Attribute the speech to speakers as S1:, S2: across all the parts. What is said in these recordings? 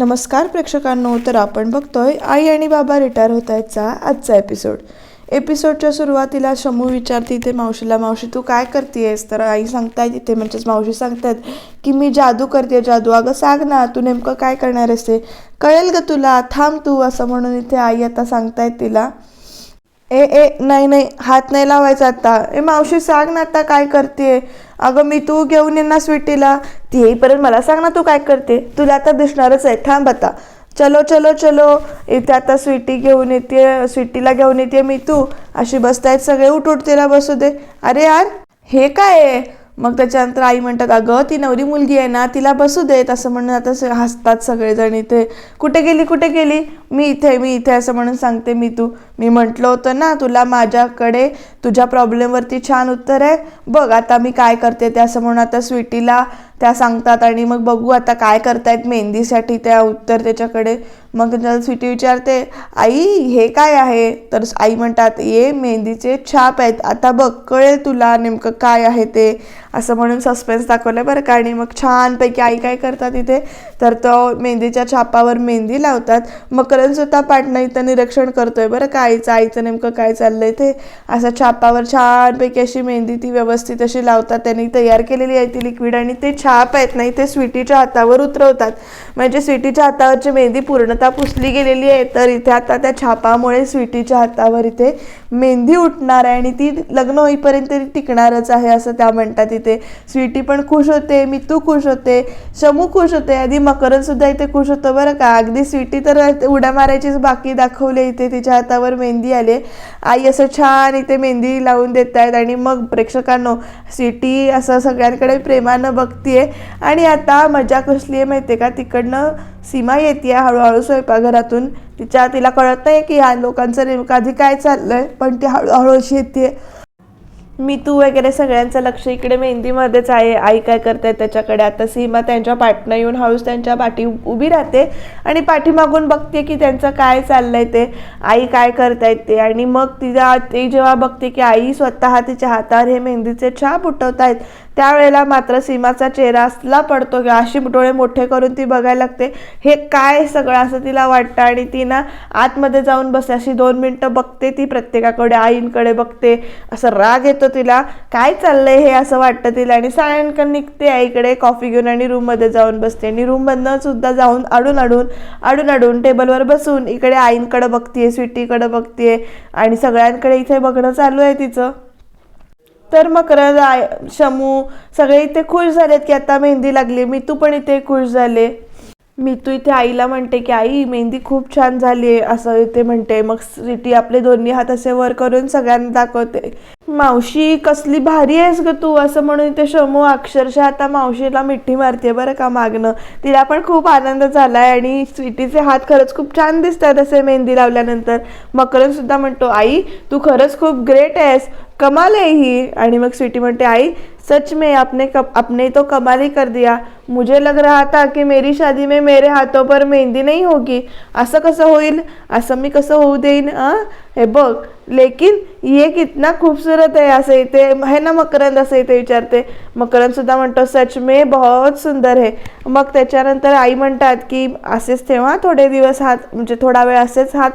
S1: नमस्कार प्रेक्षकांनो तर आपण बघतोय आई आणि बाबा रिटायर होत आहेतचा आजचा एपिसोड एपिसोडच्या सुरुवातीला शमू विचारते इथे मावशीला मावशी तू काय करतेयस? तर आई सांगताय तिथे म्हणजेच मावशी सांगतायत की मी जादू करते जादू. अगं सांग ना तू नेमकं काय करणार आहेस कळेल ग तुला थांब तू असं म्हणून इथे आई आता सांगतायत तिला. ए ए नाही नाही हात नाही लावायचा आता. ए मावशी सांग ना आता काय करते अगं मी तू घेऊन ये ना स्वीटीला. ती येईपर्यंत मला सांग ना तू काय करते. तुला आता दिसणारच आहे. थांब आता. चलो चलो चलो. इथे आता स्वीटी घेऊन येते. स्वीटीला घेऊन येते मी तू. अशी बसतायत सगळे. उठ उठ तिला बसू दे. अरे यार हे काय आहे? मग त्याच्यानंतर आई म्हणतात अगं ती नवरी मुलगी आहे ना तिला बसू देत. असं म्हणून आता हसतात सगळेजण इथे. कुठे गेली कुठे गेली? मी इथे मी इथे असं म्हणून सांगते मी तू. मी म्हटलं होतं ना तुला माझ्याकडे तुझ्या प्रॉब्लेमवरती छान उत्तर आहे. बघ आता मी काय करते ते असं म्हणून आता स्वीटीला त्या सांगतात आणि मग बघू आता काय करतायत मेहंदीसाठी त्या उत्तर त्याच्याकडे. मग त्याला स्वीटी विचारते आई हे काय आहे? तर आई म्हणतात ये मेहंदीचे छाप आहेत. आता बघ कळेल तुला नेमकं काय आहे ते. असं म्हणून सस्पेन्स दाखवलं बरं का. आणि मग छानपैकी आई काय करतात इथे? तर तो मेहंदीच्या छापावर मेहंदी लावतात. करण सुद्धा पाटणा इथं निरीक्षण करतोय. बरं का आईचं आईचं नेमकं काय चाललंय ते? असं छापावर छानपैकी अशी मेहंदी ती व्यवस्थित अशी लावतात. त्यांनी तयार केलेली आहे ती लिक्विड आणि ते छाप आहेत नाही ते स्वीटीच्या हातावर उतरवतात. म्हणजे स्वीटीच्या हातावरची मेहंदी पूर्णतः पुसली गेलेली आहे तर इथे आता त्या छापामुळे स्वीटीच्या हातावर इथे मेहंदी उठणार आहे आणि ती लग्न होईपर्यंत टिकणारच आहे असं त्या म्हणतात इथे. स्वीटी पण खुश होते मितू खुश होते शमू खुश होते आधी मकरन सुद्धा इथे खुश होतो. बरं का? अगदी स्वीटी तर उड्या मारायचीच बाकी दाखवले इथे तिच्या हातावर मेहंदी आले. आई असं छान इथे मेहंदी लावून देत आहेत आणि मग प्रेक्षकांनो सिटी असं सगळ्यांकडे प्रेमानं बघतीये. आणि आता मजा कसली आहे माहिती आहे का? तिकडनं सीमा येते हळूहळू स्वयंपाकघरातून. तिच्या तिला कळत नाही की ह्या लोकांचं नेमकं आधी काय चाललंय पण ती हळूहळू अशी येते मी तू वगैरे सगळ्यांचं लक्ष इकडे मेहंदीमध्येच आहे. आई काय करते त्याच्याकडे? आता सीमा त्यांच्या पाठनं येऊन हळूच त्यांच्या पाठी उभी राहते आणि पाठीमागून बघते की त्यांचं काय चाललंय ते. आई काय करतायत ते? आणि मग तिला ते जेव्हा बघते की आई स्वतः तिच्या हातावर हे मेहंदीचे छाप उठवतायत त्यावेळेला मात्र सीमाचा चेहरा असला पडतो की अशी डोळे मोठे करून ती बघायला लागते. हे काय सगळं असं तिला वाटतं आणि ती ना आतमध्ये जाऊन बसते. अशी दोन मिनटं बघते ती प्रत्येकाकडे आईंकडे बघते. असं राग येतो तिला. काय चाललंय हे असं वाटतं तिला? आणि सायंकाळ निघते आईकडे कॉफी घेऊन आणि रूममध्ये जाऊन बसते. आणि रूममधनं सुद्धा जाऊन अडून अडून अडून अडून टेबलवर बसून इकडे आईंकडे बघतीये स्वीटीकडे बघतीये. आणि सगळ्यांकडे इथे बघणं चालू आहे तिचं. तर मग आय शमू सगळे इथे खुश झालेत की आता मेहंदी लागली. मी तू पण इथे खुश झाले. मी तू इथे आईला म्हणते की आई मेहंदी खूप छान झाली आहे असं इथे म्हणते. मग सिटी आपले दोन्ही हात असे वर करून सगळ्यांना दाखवते. मावशी कसली भारी आहेस ग तू असं म्हणून इथे शमू अक्षरशः आता मावशीला मिठी मारते बरं का मागणं. तिला पण खूप आनंद झालाय आणि स्वीटीचे हात खरंच खूप छान दिसतात असे मेहंदी लावल्यानंतर. मकरन सुद्धा म्हणतो आई तू खरंच खूप ग्रेट आहेस. कमाल ही आणि मग स्वीटी म्हणते आई सच में आपने कप आपने तो कमाल ही कर दिया. मुझे लग रहा था की मेरी शादी में मेरे हाथों पर मेहंदी नहीं होगी. असं कसं होईल? असं मी कसं होऊ देईन आ? हे बघ लेकिन ये कितना खूबसूरत आहे असं इथे आहे ना मकरंद असं इथे विचारते. मकरंद सुद्धा म्हणतो सच में बहुत सुंदर है. मग त्याच्यानंतर आई म्हणतात की असेच ठेवा थोडे दिवस हात म्हणजे थोडा वेळ असेच हात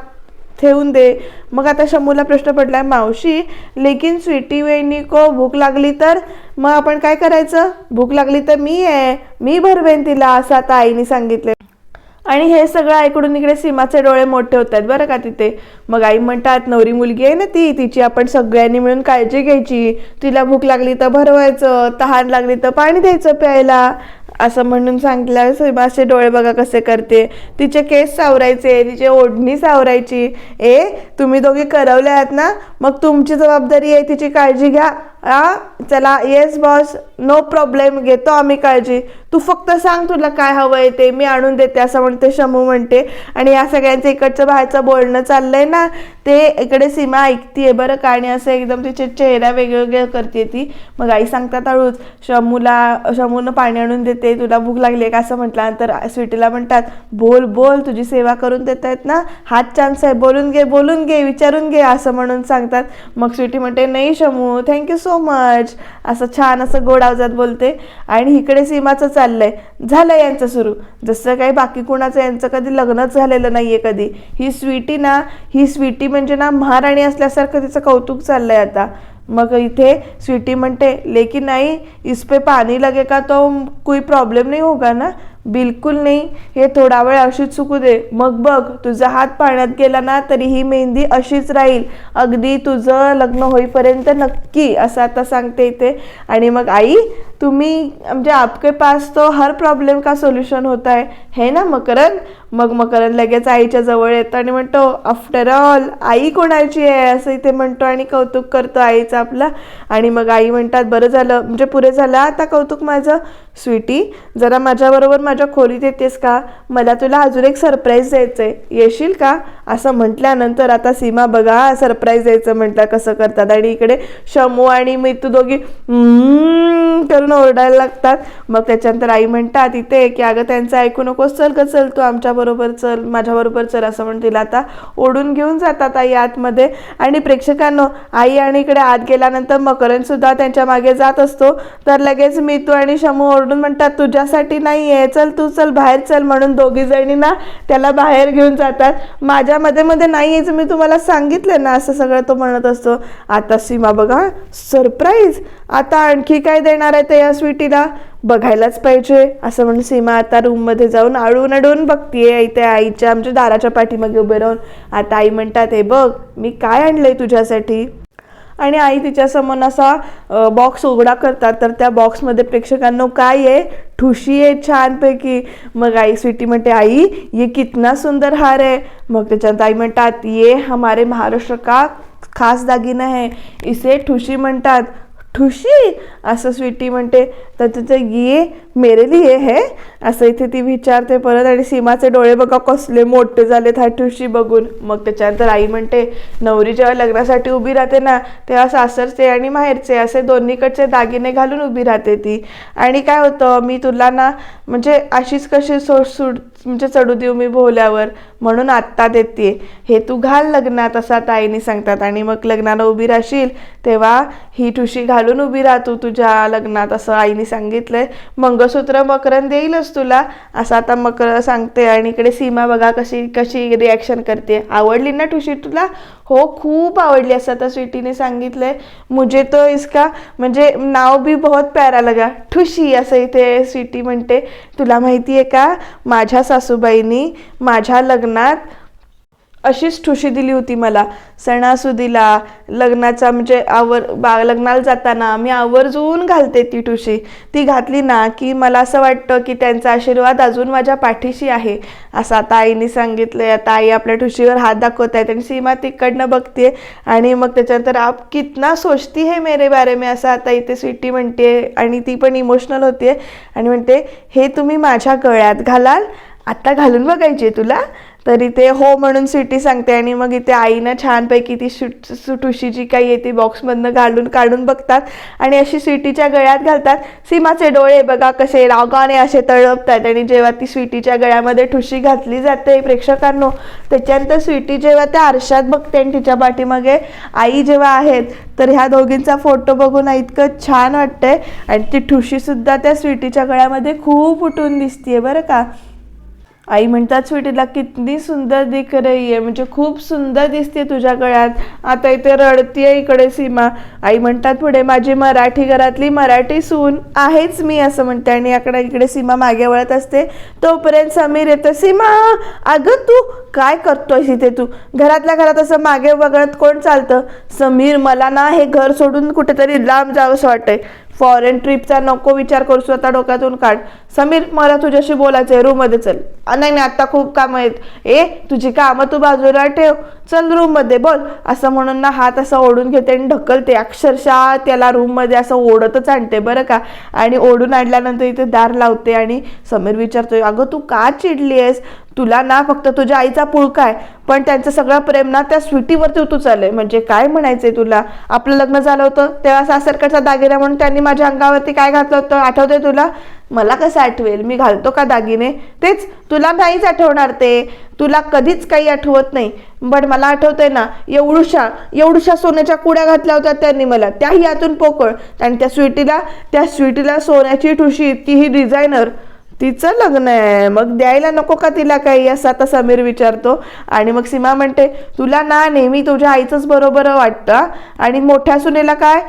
S1: ठेवून दे. मग आता शंभूला प्रश्न पडलाय मावशी लेकिन स्वीटी वेणी को भूक लागली तर? मग आपण काय करायचं? भूक लागली तर मी आहे. मी भरवेन तिला असं आता आईने सांगितले. आणि हे सगळं ऐकडून इकडे सीमाचे डोळे मोठे होत आहेत बरं का तिथे. मग आई म्हणतात नवरी मुलगी आहे ना ती तिची आपण सगळ्यांनी मिळून काळजी घ्यायची. तिला भूक लागली तर भरवायचं तहान लागली तर पाणी द्यायचं प्यायला. असं म्हणून सांगितलं सीमाचे डोळे बघा कसे करते. तिचे केस सावरायचे तिचे ओढणी सावरायची. ए तुम्ही दोघे करवले आहात ना? मग तुमची जबाबदारी आहे तिची काळजी घ्या. आ चला येस बॉस नो प्रॉब्लेम घेतो आम्ही काळजी. तू फक्त सांग तुला काय हवं आहे ते. मी आणून देते असं म्हणते शमू म्हणते. आणि या सगळ्यांचं इकडचं बाहेरचं बोलणं चाललंय ना ते इकडे सीमा ऐकतीये बरं का? आणि असं एकदम तिचे चेहरा वेगवेगळे करते ती. मग आई सांगतात हळूच शमूला शमूनं पाणी आणून देते तुला भूक लागली आहे का? असं म्हटल्यानंतर स्वीटीला म्हणतात बोल बोल तुझी सेवा करून देत आहेत ना? हाच चान्स आहे. बोलून घे बोलून घे विचारून घे असं म्हणून सांगतात. मग स्वीटी म्हणते नाही शमू थँक्यू सो मच असं छान असं गोड आवाजात बोलते. आणि इकडे सीमाचं चाललंय. झालं यांचं सुरू. जसं काही बाकी कुणाचं यांचं कधी लग्नच झालेलं नाहीये कधी. ही स्वीटी ना ही स्वीटी म्हणजे ना महाराणी असल्यासारखं तिचं कौतुक चाललंय आता. मग इथे स्वीटी म्हणते लेकिन नाही इस पे पाणी लगे का तो कोई प्रॉब्लेम नाही होगा ना? बिलकुल नाही. हे थोडा वेळ अशीच चुकू दे. मग बघ तुझा हात पाण्यात गेला ना तरी ही मेहंदी अशीच राहील. अगदी तुझं लग्न होईपर्यंत नक्की असं आता सांगते इथे. आणि मग आई तुम्ही म्हणजे आपके पास तो हर प्रॉब्लेम का सोल्युशन होता है है ना मकरन मग मकरन लगेच आईच्या जवळ येतो आणि म्हणतो आफ्टर ऑल आई कोणाची आहे? असं इथे म्हणतो आणि कौतुक करतो आईचं आपला. आणि मग आई म्हणतात बरं झालं म्हणजे पुरे झालं आता कौतुक माझं? स्वीटी जरा माझ्याबरोबर माझ्या खोलीत येतेस का? मला तुला अजून एक सरप्राईज द्यायचं आहे येशील का? असं म्हटल्यानंतर आता सीमा बघा सरप्राईज द्यायचं म्हटलं कसं करतात? आणि इकडे शमू आणि मी तू दोघी करून ओरडायला लागतात. मग त्याच्यानंतर आई म्हणतात इथे की अगं त्यांचं ऐकू नकोस चल ग चल तू आमच्याबरोबर चल माझ्याबरोबर चल असं म्हणून तिला आता ओढून घेऊन जातात आई आतमध्ये. आणि प्रेक्षकांनो आई आणि इकडे आत गेल्यानंतर मकरण सुद्धा त्यांच्या मागे जात असतो. तर लगेच मी तू आणि शमू ओरडून म्हणतात तुझ्यासाठी नाही आहे चल तू चल बाहेर चल म्हणून दोघी जणी ना त्याला बाहेर घेऊन जातात. माझ्या मध्ये मध्ये नाही यायचं मी तुम्हाला सांगितलं ना असं सगळं तो म्हणत असतो. आता सीमा बघा सरप्राईज! आता आणखी काय देणार? आहे या स्वीटीला? बघायलाच पाहिजे. असं म्हणून सीमा आता रूममध्ये जाऊन आळून अडून बघतीये. इथे आईच्या आमच्या दाराच्या पाठीमागे उभे राहून. आता आई म्हणतात हे बघ मी काय आणलंय तुझ्यासाठी? आणि आई तिच्यासमोर असा बॉक्स उघडा करतात. तर त्या बॉक्समध्ये प्रेक्षकांना काय आहे? ठुशी आहे छानपैकी. मग आई स्वीटी म्हणते आई ये कितना सुंदर हार आहे. मग त्याच्यात आई म्हणतात ये हमारे महाराष्ट्र का खास दागिना है. इसे ठुशी म्हणतात. ठुशी असं स्वीटी म्हणते तर तिचं ये मेरे लिए है. असं इथे ती विचारते परत आणि सीमाचे डोळे बघा कसले मोठे झालेत हा ठुशी बघून. मग त्याच्यानंतर आई म्हणते नवरी जेव्हा लग्नासाठी उभी राहते ना तेव्हा सासरचे आणि माहेरचे असे दोन्हीकडचे दागिने घालून उभी राहते ती. आणि काय होतं मी तुला ना म्हणजे अशीच कशी सो सुट म्हणजे चढू देऊ मी भोवल्यावर म्हणून आत्ता देते. हे तू घाल लग्नात असं आता आईने सांगतात. आणि मग लग्नाला उभी राहशील तेव्हा ही ठुशी घालून उभी राह तू तुझ्या लग्नात असं आईने सांगितलंय. मंगळसूत्र मकरन देईलच तुला असं आता मकर सांगते. आणि इकडे सीमा बघा कशी कशी रिॲक्शन करते. आवडली ना ठुशी तुला? हो खूप आवडली असं आता स्वीटीने सांगितलंय. मुझे तो इसका म्हणजे नाव भी बहुत प्यारा लगा. ठुशी असं इथे स्वीटी म्हणते. तुला माहिती आहे का? माझ्या सासूबाईंनी माझ्या लग्नात अशीच ठुशी दिली होती मला. सणासुदीला लग्नाचा म्हणजे आवर बा लग्नाला जाताना मी आवर्जून घालते ती ठुशी. ती घातली ना की मला असं वाटतं की त्यांचा आशीर्वाद अजून माझ्या पाठीशी आहे. असं आता आईने सांगितलंय. आता आई आपल्या ठुशीवर हात दाखवत आहे आणि सीमा तिकडनं बघते आणि मग त्याच्यानंतर आप कितना सोचती है मेरे बारे में असं आता इथे स्वीटी म्हणते आणि ती पण इमोशनल होते आणि म्हणते हे तुम्ही माझ्या गळ्यात घालाल? आत्ता घालून बघायची तुला? तर इथे हो म्हणून सिटी सांगते आणि मग इथे आईनं छानपैकी ती सुट सुटुशी जी काही आहे ती बॉक्समधनं घालून काढून बघतात आणि अशी स्वीटीच्या गळ्यात घालतात. सीमाचे डोळे बघा कसे रागाने असे तळपतात आणि जेव्हा ती स्वीटीच्या गळ्यामध्ये ठुशी घातली जाते प्रेक्षकांनो त्याच्यानंतर स्वीटी जेव्हा त्या आरशात बघते आणि तिच्या पाठीमागे आई जेव्हा आहेत तर ह्या दोघींचा फोटो बघून इतकं छान वाटतंय. आणि ती ठुशीसुद्धा त्या स्वीटीच्या गळ्यामध्ये खूप उठून दिसतीये बरं का. आई म्हणतात स्वीटीला किती सुंदर दिख रही आहे म्हणजे खूप सुंदर दिसते तुझ्या गळ्यात. आता इथे रडतीये इकडे सीमा. आई म्हणतात पुढे माझी मराठी घरातली मराठी सून आहेच मी असं म्हणते. आणि याकडे इकडे सीमा मागे वळत असते. तोपर्यंत समीर येतं सीमा अगं तू काय करतोयस इथे तू? घरातल्या घरात असं मागे वगळत कोण चालतं? समीर मला ना हे घर सोडून कुठेतरी लांब जावंसं वाटतंय. फॉरेन ट्रिपचा नको विचार करू स्वतः डोक्यातून काढ. समीर मला तुझ्याशी बोलायचं आहे. रूममध्ये चल. नाही नाही आता खूप कामं आहेत. ए तुझी कामं तू बाजूला ठेव. चल रूममध्ये बोल. असं म्हणून ना हात असा ओढून घेते आणि ढकलते. अक्षरशः त्याला रूममध्ये असं ओढतच आणते बरं का. आणि ओढून आणल्यानंतर इथे दार लावते आणि समीर विचारतोय अगं तू का चिडली आहेस तुला ना फक्त तुझ्या आईचा पुळका आहे पण त्यांचं सगळं प्रेम ना त्या स्वीटीवरती तू चाललंय. म्हणजे काय म्हणायचंय तुला? आपलं लग्न झालं होतं तेव्हा सासरकडचा दागिना म्हणून त्यांनी माझ्या अंगावरती काय घातलं होतं आठवतंय तुला? मला कसं आठवेल? मी घालतो का दागिने? तेच तुला नाहीच आठवणार ते. तुला कधीच काही आठवत नाही. बट मला आठवतंय ना एवढूशा एवढूशा सोन्याच्या कुड्या घातल्या होत्या त्यांनी मला. त्याही यातून पोकळ. आणि त्या स्वीटीला त्या स्वीटीला सोन्याची ठुशी इतकी ही डिझायनर तिचं लग्न आहे. मग द्यायला नको का तिला काही? असं आता समीर विचारतो. आणि मग सीमा म्हणते तुला ना नेहमी तुझ्या आईचंच बरोबर वाटतं. आणि मोठ्या सुनेला काय?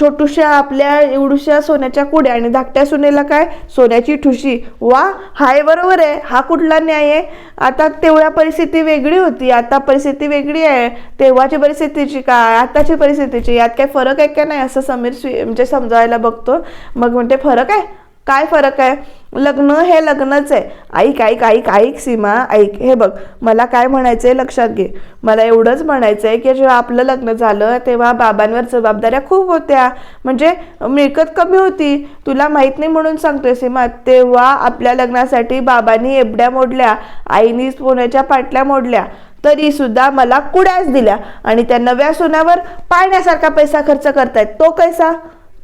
S1: छोटूशा आपल्या एवढूशा सोन्याच्या कुड्या. आणि धाकट्या सुनेला काय? सोन्याची ठुशी. वा हाय बरोबर आहे. हा कुठला न्याय आहे? आता तेवढ्या परिस्थिती वेगळी होती. आता परिस्थिती वेगळी आहे. तेव्हाची परिस्थितीची काय? आताची परिस्थितीची. यात काय फरक आहे का नाही? असं समीर स्वी म्हणजे समजायला बघतो. मग म्हणते फरक आहे? काय फरक आहे? लग्न हे लग्नच आहे. ऐक ऐक ऐक ऐक सीमा ऐक. हे बघ मला काय म्हणायचं आहे लक्षात घे. मला एवढंच म्हणायचं आहे की जेव्हा आपलं लग्न झालं तेव्हा बाबांवर जबाबदाऱ्या खूप होत्या. म्हणजे मिळकत कमी होती. तुला माहीत नाही म्हणून सांगतोय सीमा तेव्हा आपल्या लग्नासाठी बाबांनी एबड्या मोडल्या आईनी सोन्याच्या पाटल्या मोडल्या. तरी सुद्धा मला कुड्याच दिल्या आणि त्या नव्या सोन्यावर पाहण्यासारखा पैसा खर्च करतायत. तो कैसा?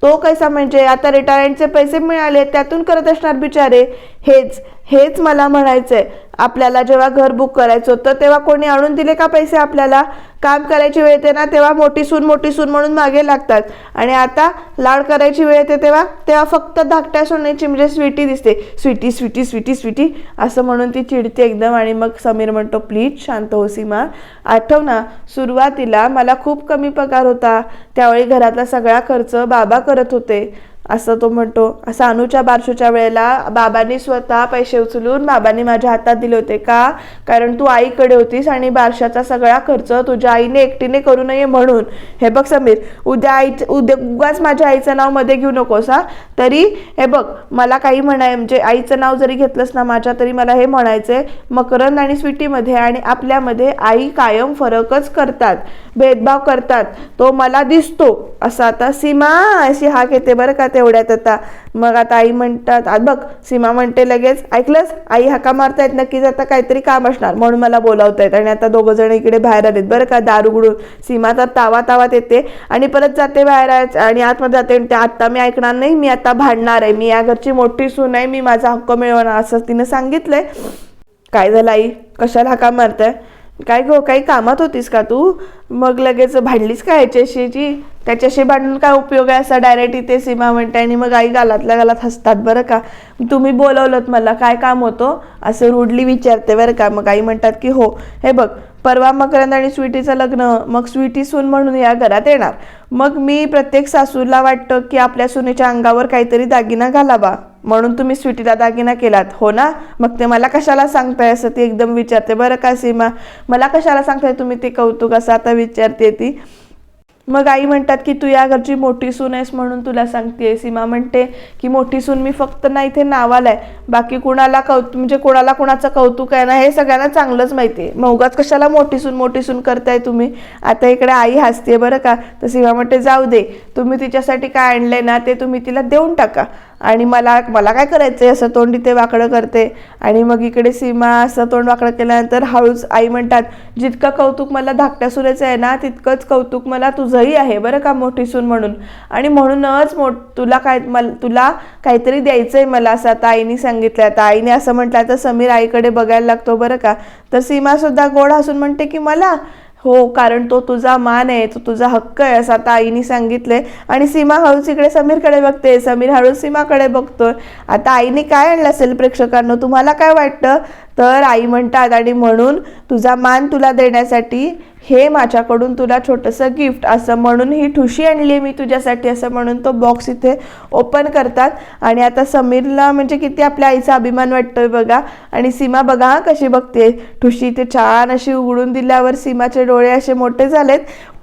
S1: तो कैसा म्हणजे आता रिटायरमेंटचे पैसे मिळाले त्यातून करत असणार बिचारे. हेच हेच मला म्हणायचं आहे आपल्याला जेव्हा घर बुक करायचं होतं तेव्हा कोणी आणून दिले का पैसे आपल्याला? काम करायची वेळ येते ना तेव्हा मोठी सून मोठी सून म्हणून मागे लागतात. आणि आता लाड करायची वेळ येते तेव्हा तेव्हा फक्त धाकट्या सोन्याची म्हणजे स्वीटी दिसते. स्वीटी स्वीटी स्वीटी स्वीटी असं म्हणून ती चिडते एकदम. आणि मग समीर म्हणतो प्लीज शांत हो सीमा. आठव ना सुरुवातीला मला खूप कमी पगार होता. त्यावेळी घरातला सगळा खर्च बाबा करत होते. असं तो म्हणतो. असं अनुच्या बारशूच्या वेळेला बाबांनी स्वतः पैसे उचलून बाबांनी माझ्या हातात दिले होते का? कारण तू आईकडे होतीस आणि बारशाचा सगळा खर्च तुझ्या आईने एकटीने करू नये म्हणून. हे बघ समीर उद्या आई उद्या उगाच माझ्या आईचं नावमध्ये घेऊ नकोस हा. तरी हे बघ मला काही म्हणाय म्हणजे आईचं नाव जरी घेतलंस ना माझ्या तरी मला हे म्हणायचंय मकरंद आणि स्वीटीमध्ये आणि आपल्यामध्ये आई कायम फरकच करतात भेदभाव करतात. तो मला दिसतो. असं आता सीमा अशी हाक येते बरं का तेवढ्यात आता. मग आता आई म्हणतात आ बघ सीमा म्हणते लगेच ऐकलंस? आई हाका मारतायत नक्कीच आता काहीतरी काम असणार. म्हणून मला बोलावतायत आणि आता दोघं जण इकडे बाहेर आलेत. बरं का दारू उघडून सीमा तर तावा तावात येते आणि परत जाते बाहेर आणि आतमध्ये जाते म्हणते आता मी ऐकणार नाही मी आता भांडणार आहे. मी या घरची मोठी सून आहे मी माझा हक्क मिळवणार असं तिने सांगितलंय. काय झालं आई? कशाला हाका मारताय? काय गो काही कामात होतीस का तू? मग लगेच भांडलीस का याच्याशीची त्याच्याशी भांडून काय उपयोग आहे असा डायरेक्ट इथे सीमा म्हणते आणि मग आई गालातल्या गालात हसतात बरं का? तुम्ही बोलवलं मला काय काम होतं? असं रुडली विचारते बरं का? मग आई म्हणतात की हो. हे बघ परवा मकरंद आणि स्वीटीचं लग्न मग स्वीटी सून म्हणून या घरात येणार. मग मी प्रत्येक सासूला वाटतं की आपल्या सुनेच्या अंगावर काहीतरी दागिना घालावा. म्हणून तुम्ही स्वीटीला दागिना केलात हो ना? मग ते मला कशाला सांगताय असं ती एकदम विचारते. बरं का सीमा? मला कशाला सांगताय तुम्ही ते कौतुक असं आता विचारते ती. मग आई म्हणतात की तू या घरची मोठी सून आहेस म्हणून तुला सांगते सीमा म्हणते की मोठी सून मी फक्त ना इथे नावाला आहे. बाकी कुणाला कौतुक म्हणजे कोणाला कुणाचं कौतुक आहे ना हे सगळ्यांना चांगलंच माहिती आहे. मौगाच कशाला मोठी सून मोठी सून करताय तुम्ही? आता इकडे आई हसते बरं का? तर सीमा म्हणते जाऊ दे. तुम्ही तिच्यासाठी काय आणलंय ना ते तुम्ही तिला देऊन टाका. आणि मला मला काय करायचं आहे असं तोंड इथे वाकडं करते. आणि मग इकडे सीमा असं तोंड वाकडं केल्यानंतर हळूच आई म्हणतात जितकं कौतुक मला धाकट्या सुरेचं आहे ना तितकंच कौतुक मला तुझंही आहे बरं का मोठी सून म्हणून. आणि म्हणूनच मो तुला काय मला तुला काहीतरी द्यायचं आहे मला असं आता आईने सांगितलं आता आईने असं म्हटलं तर समीर आईकडे बघायला लागतो बरं का. तर सीमासुद्धा गोड हसून म्हणते की मला हो कारण तो तुझा मान आहे तो तुझा हक्क आहे असं आता आईने सांगितलंय. आणि सीमा हळूच इकडे समीरकडे बघते समीर हळूच सीमाकडे बघतोय. आता आईने काय आणलं असेल प्रेक्षकांना? तुम्हाला काय वाटतं? तर आई म्हणतात आणि म्हणून तुझा मान तुला देण्यासाठी हे माझ्याकडून तुला छोटंसं गिफ्ट असं म्हणून ही ठुशी आणली आहे मी तुझ्यासाठी असं म्हणून तो बॉक्स इथे ओपन करतात. आणि आता समीरला म्हणजे किती आपल्या आईचा अभिमान वाटतोय बघा. आणि सीमा बघा हा कशी बघते. ठुशी इथे छान अशी उघडून दिल्यावर सीमाचे डोळे असे मोठे झालेत.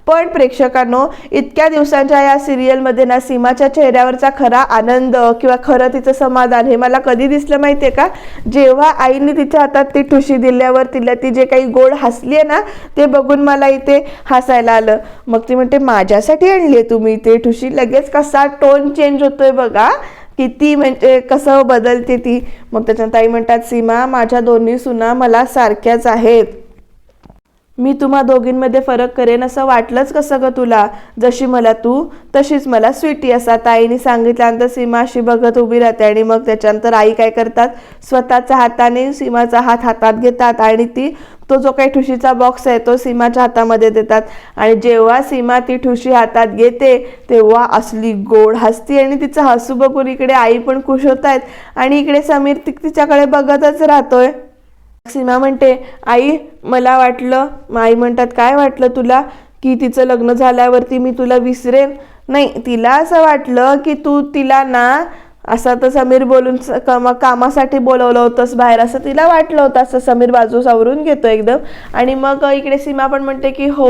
S1: पण प्रेक्षकांनो इतक्या दिवसांच्या या सिरियलमध्ये ना सीमाच्या चेहऱ्यावरचा खरा आनंद किंवा खरं तिचं समाधान हे मला कधी दिसलं माहिती आहे का? जेव्हा आईने तिच्या हातात ती ठुशी दिल्यावर तिला ती जे काही गोड हसली आहे ना ते बघून मला इथे हसायला आलं. मग ती म्हणते माझ्यासाठी आणली आहे तुम्ही ते ठुशी? लगेच कसा टोन चेंज होतोय बघा. किती म्हणजे कसं बदलते ती. मग त्याच्यानंतर ताई म्हणतात सीमा माझ्या दोन्ही सुना मला सारख्याच आहेत. मी तुम्हा दोघींमध्ये फरक करेन असं वाटलंच कसं ग तुला? जशी मला तू तशीच मला स्वीटी असा. ताईने सांगितल्यानंतर सीमा अशी बघत उभी राहते आणि मग त्याच्यानंतर आई काय करतात? स्वतःच्या हाताने सीमाचा हात हातात घेतात आणि ती तो जो काही ठुशीचा बॉक्स आहे तो सीमाच्या हातामध्ये देतात. आणि जेव्हा सीमा ती ठुशी हातात घेते तेव्हा असली गोड हसती आणि तिचं हसू बघून इकडे आई पण खुश होत आहेत. आणि इकडे समीर ती तिच्याकडे बघतच राहतोय. सीमा म्हणते आई मला वाटलं आई म्हणतात काय वाटलं तुला की तिचं लग्न झाल्यावरती मी तुला विसरेन? नाही तिला असं वाटलं की तू तिला ना असं तर समीर बोलून कमा कामासाठी बोलवलं होतंस बाहेर असं तिला वाटलं होतं असं समीर बाजू सावरून घेतो एकदम. आणि मग इकडे सीमा पण म्हणते की हो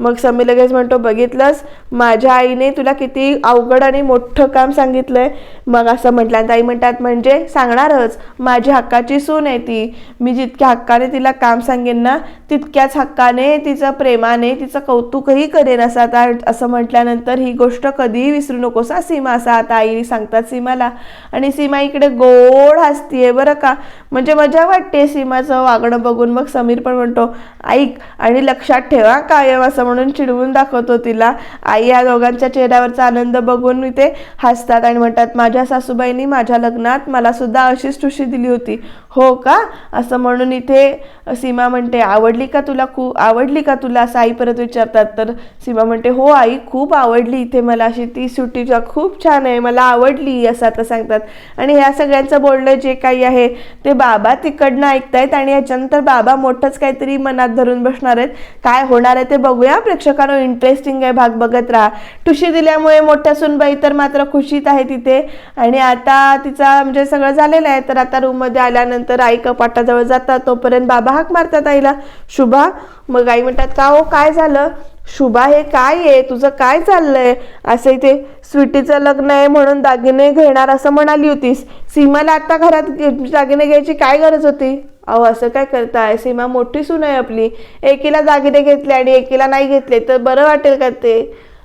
S1: मग समीर लगेच म्हणतो बघितलंस माझ्या आईने तुला किती अवघड आणि मोठं काम सांगितलंय. मग असं म्हटल्यानंतर आई म्हणतात म्हणजे सांगणारच माझी हक्काची सून आहे ती. मी जितक्या हक्काने तिला काम सांगेन ना तितक्याच हक्काने तिचं प्रेमाने तिचं कौतुकही करेन असं आता असं म्हटल्यानंतर ही गोष्ट कधीही विसरू नकोस हा सीमा असा आता आई सांगतात सीमाला. आणि सीमा इकडे गोड हसतीये बरं का. म्हणजे मजा वाटते सीमाचं वागणं बघून. मग समीर पण म्हणतो ऐक आणि लक्षात ठेवा कायम असं म्हणून चिडवून दाखवतो तिला. आई या दोघांच्या चेहऱ्यावरचा आनंद बघून मी ते हसतात आणि म्हणतात माझ्या सासूबाईंनी माझ्या लग्नात मला सुद्धा अशीच ठुशी दिली होती. हो का? असं म्हणून इथे सीमा म्हणते आवडली का तुला खूप आवडली का तुला? असं आई परत विचारतात. तर सीमा म्हणते हो आई खूप आवडली इथे मला अशी. ती सुट्टीच्या खूप छान आहे मला आवडली असं आता सांगतात. आणि ह्या सगळ्यांचं बोलणं जे काही आहे ते बाबा तिकडनं ऐकतायत आणि याच्यानंतर बाबा मोठंच काहीतरी मनात धरून बसणार आहेत. काय होणार आहे ते बघूया. प्रेक्षकांनो इंटरेस्टिंग आहे भाग बघत राहा. टुशी दिल्यामुळे मोठ्या सुनबाई तर मात्र खुशीत आहे तिथे. आणि आता तिचा म्हणजे सगळं झालेलं आहे तर आता रूममध्ये आल्यानंतर आई कपाटाजवळ जातात. तोपर्यंत बाबा हाक मारतात आईला. शुभा मग आई म्हणतात का हो काय झालं? शुभा हे काय आहे? तुझं काय चाललंय? असं इथे स्वीटीचं लग्न आहे म्हणून दागिने घेणार असं म्हणाली होतीस. सीमाला आता घरात दागिने घ्यायची काय गरज होती? अहो असं काय करताय? सीमा मोठी सून आहे आपली. एकीला दागिने घेतले आणि एकीला नाही घेतले तर बरं वाटेल का ते?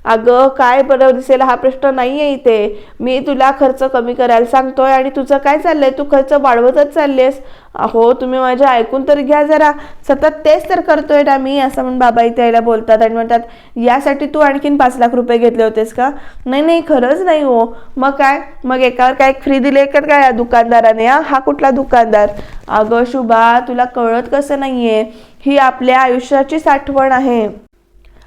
S1: अगं काय बरं दिसेल हा प्रश्न नाही आहे इथे. मी तुला खर्च कमी करायला सांगतोय आणि तुझं काय चाललंय? तू खर्च वाढवतच चाललेस अहो तुम्ही माझ्या ऐकून तर घ्या जरा. सतत तेच तर करतोय ना मी असं म्हणून बाबा इथे यायला बोलतात आणि म्हणतात यासाठी तू आणखीन पाच लाख रुपये घेतले होतेस का? नाही नाही खरंच नाही हो. मग काय? मग एकावर काय फ्री दिले का काय या दुकानदाराने हा? हा कुठला दुकानदार? अगं शुभा तुला कळत कसं नाहीये. ही आपल्या आयुष्याची साठवण आहे.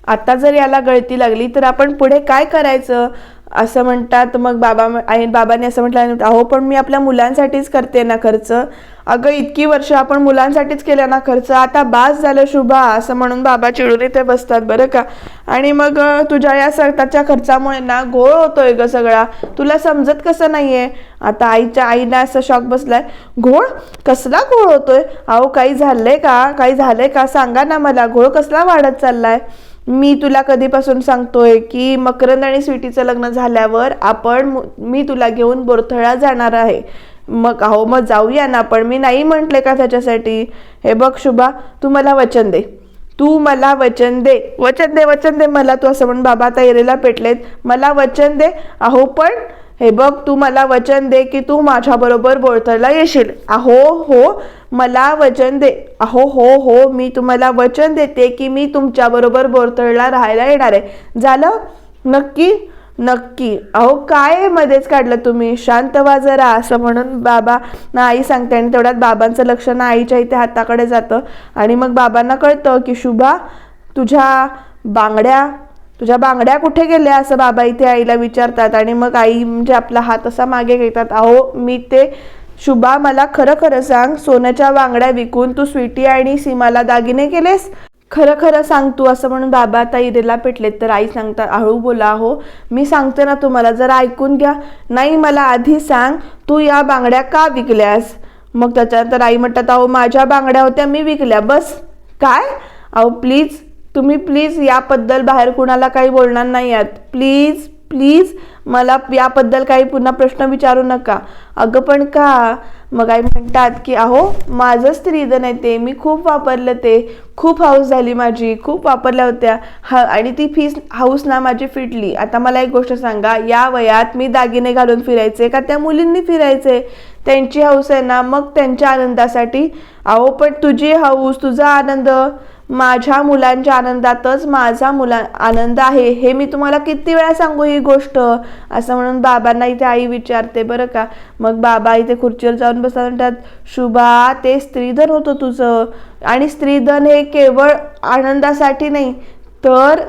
S1: आता जर याला गळती लागली तर आपण पुढे काय करायचं? असं म्हणतात मग बाबा आई बाबांनी असं म्हटलं अहो पण मी आपल्या मुलांसाठीच करते ना खर्च. अगं इतकी वर्ष आपण मुलांसाठीच केला ना खर्च. आता बास झालं शुभा असं म्हणून बाबा चिडून इथे बसतात बरं का? आणि मग तुझ्या या स्वतःच्या खर्चामुळे ना घोळ होतोय ग सगळा. तुला समजत कसं नाहीये? आता आईच्या आईला असं शॉक बसलाय. घोळ कसला घोळ होतोय? अहो काही झालंय का? काही झालंय का? सांगा ना मला. घोळ कसला वाढत चाललाय? मी तुला कधीपासून सांगतोय की मकरंद आणि स्वीटीचं लग्न झाल्यावर आपण मी तुला घेऊन बोरथळा जाणार आहे. मग अहो मग जाऊया ना पण मी नाही म्हटले का त्याच्यासाठी? हे बघ शुभा तू मला वचन दे. तू मला वचन दे. वचन दे वचन दे मला तू असं म्हणून बाबा आता पेटलेत. मला वचन दे. अहो पण हे बघ तू मला वचन दे की तू माझ्याबरोबर बोरथळला येशील. अहो हो मला वचन दे. अहो हो हो मी तुम्हाला वचन देते की मी तुमच्याबरोबर बोरतळला राहायला येणार आहे. झालं? नक्की? नक्की. अहो काय मध्येच काढलं तुम्ही? शांत व्हा जरा. असं म्हणून बाबा ना आई सांगते आणि तेवढ्यात बाबांचं लक्ष ना आईच्या इथे हाताकडे जातं. आणि मग बाबांना कळतं की शुभा तुझ्या बांगड्या तुझ्या बांगड्या कुठे गेल्या? असं बाबा इथे आईला विचारतात. आणि मग आई म्हणजे आपला हात असा मागे घेतात. अहो मी ते शुभा मला खरं खरं सांग सोन्याच्या बांगड्या विकून तू स्वीटी आणि सीमाला दागिने केलेस? खरं खरं सांग तू असं म्हणून बाबा आता इरेला पेटलेत तर आई सांगतात हळू बोला हो मी सांगते ना तुम्हाला जरा ऐकून घ्या. नाही मला आधी सांग तू या बांगड्या का विकल्यास? मग त्याच्यानंतर आई म्हणतात अहो माझ्या बांगड्या होत्या मी विकल्या बस. काय? अहो प्लीज तुम्ही प्लीज याबद्दल बाहेर कुणाला काही बोलणार नाही आहात प्लीज प्लीज मला याबद्दल काही पुन्हा प्रश्न विचारू नका. अगं पण का? मग आई म्हणतात की अहो माझं स्त्रीधन आहे ते. मी खूप वापरलं ते. खूप हाऊस झाली माझी. खूप वापरल्या होत्या. हा आणि ती फीस हाऊस ना माझी फिटली. आता मला एक गोष्ट सांगा. या वयात मी दागिने घालून फिरायचे का त्या मुलींनी फिरायचे? त्यांची हौस आहे ना मग त्यांच्या आनंदासाठी? अहो पण तुझी हौस तुझा आनंद माझ्या मुलांच्या आनंदातच माझा मुला आनंद आहे हे मी तुम्हाला किती वेळा सांगू ही गोष्ट? असं म्हणून बाबांना इथे आई विचारते बरं का? मग बाबा इथे खुर्चीवर जाऊन बसतात म्हणतात शुभा ते स्त्रीधन होतं तुझं. आणि स्त्रीधन हे केवळ आनंदासाठी नाही तर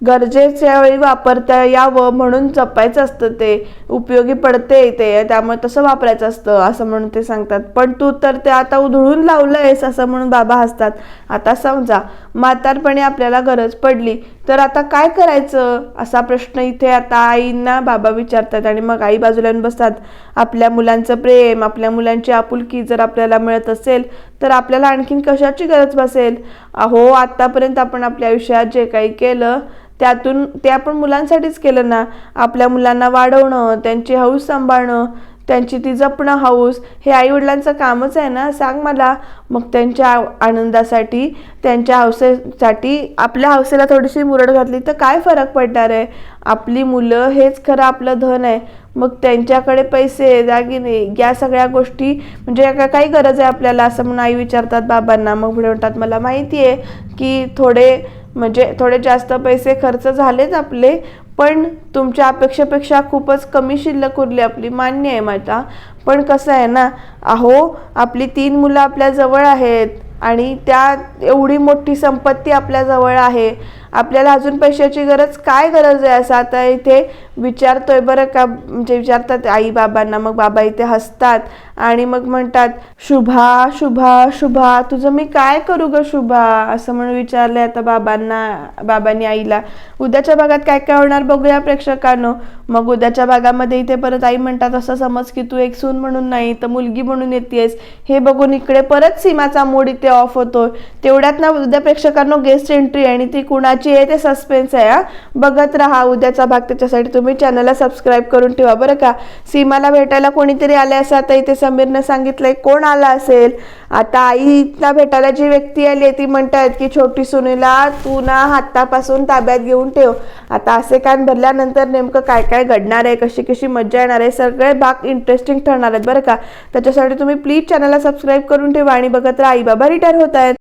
S1: गरजेच्या वेळी वापरता यावं म्हणून जपायचं असतं ते. उपयोगी पडते ते त्यामुळे तसं वापरायचं असतं असं म्हणून ते सांगतात. पण तू तर ते आता उधळून लावलं आहेस असं म्हणून बाबा हसतात. आता समजा म्हातारपणी आपल्याला गरज पडली तर आता काय करायचं? असा प्रश्न इथे आता आईंना बाबा विचारतात आणि मग आई बाजूला बसतात. आपल्या मुलांचं प्रेम आपल्या मुलांची आपुलकी जर आपल्याला मिळत असेल तर आपल्याला आणखीन कशाची गरज बसेल अहो आतापर्यंत आपण आपल्या आयुष्यात जे काही केलं त्यातून ते आपण मुलांसाठीच केलं ना. आपल्या मुलांना वाढवणं त्यांची हौस सांभाळणं त्यांची ती जपणं हौस हे आईवडिलांचं कामच आहे ना? सांग मला. मग त्यांच्या आनंदासाठी त्यांच्या हौसेसाठी आपल्या हौसेला थोडीशी मुरड घातली तर काय फरक पडणार आहे? आपली मुलं हेच खरं आपलं धन आहे. मग त्यांच्याकडे पैसे दागिने या सगळ्या गोष्टी म्हणजे का- काही गरज आहे आपल्याला? असं म्हणून आई विचारतात बाबांना. मग पुढे म्हणतात मला माहिती आहे की थोडे म्हणजे थोडे जास्त पैसे खर्च झालेच आपले पण तुमच्या अपेक्षेपेक्षा खूपच कमी शिल्लक उरली आपली. मान्य आहे माझा पण कसं आहे ना अहो आपली तीन मुलं आपल्या जवळ आहेत आणि त्या एवढी मोठी संपत्ती आपल्या जवळ आहे. आपल्याला अजून पैशाची गरज काय गरज आहे असं आता इथे विचारतोय बरं का? म्हणजे विचारतात आई बाबांना मग बाबा इथे हसतात आणि मग म्हणतात शुभा शुभा शुभा तुझं मी काय करू ग शुभा? असं म्हणून विचारलंय आता बाबांना बाबांनी आईला. उद्याच्या भागात काय काय होणार बघूया प्रेक्षकांनो. मग उद्याच्या भागामध्ये इथे परत आई म्हणतात असं समज की तू एक सून म्हणून नाही तर मुलगी म्हणून येतेस. हे बघून इकडे परत सीमाचा मूड इथे ऑफ होतो तेवढ्यात ना उद्या प्रेक्षकांनो गेस्ट एंट्री आणि ती कुणाची आहे ते सस्पेन्स आहे हा. बघत राहा उद्याचा भाग त्याच्यासाठी तुम्ही चॅनलला सबस्क्राईब करून ठेवा बरं का? सीमाला भेटायला कोणीतरी आले असं आता इथे समीरनं सांगितलंय कोण आला असेल? आता आईला भेटायला जी व्यक्ती आली आहे ती म्हणतायत की छोटी सुनीला तू ना हातापासून ताब्यात घेऊन ठेव. आता असे कान भरल्यानंतर नेमकं काय काय घडणार आहे कशी कशी मजा येणार आहे सगळे भाग इंटरेस्टिंग ठरणार आहेत बरं का? त्याच्यासाठी तुम्ही प्लीज चॅनलला सबस्क्राईब करून ठेवा आणि बघत राहा आई बाबा रिटायर होत आहेत.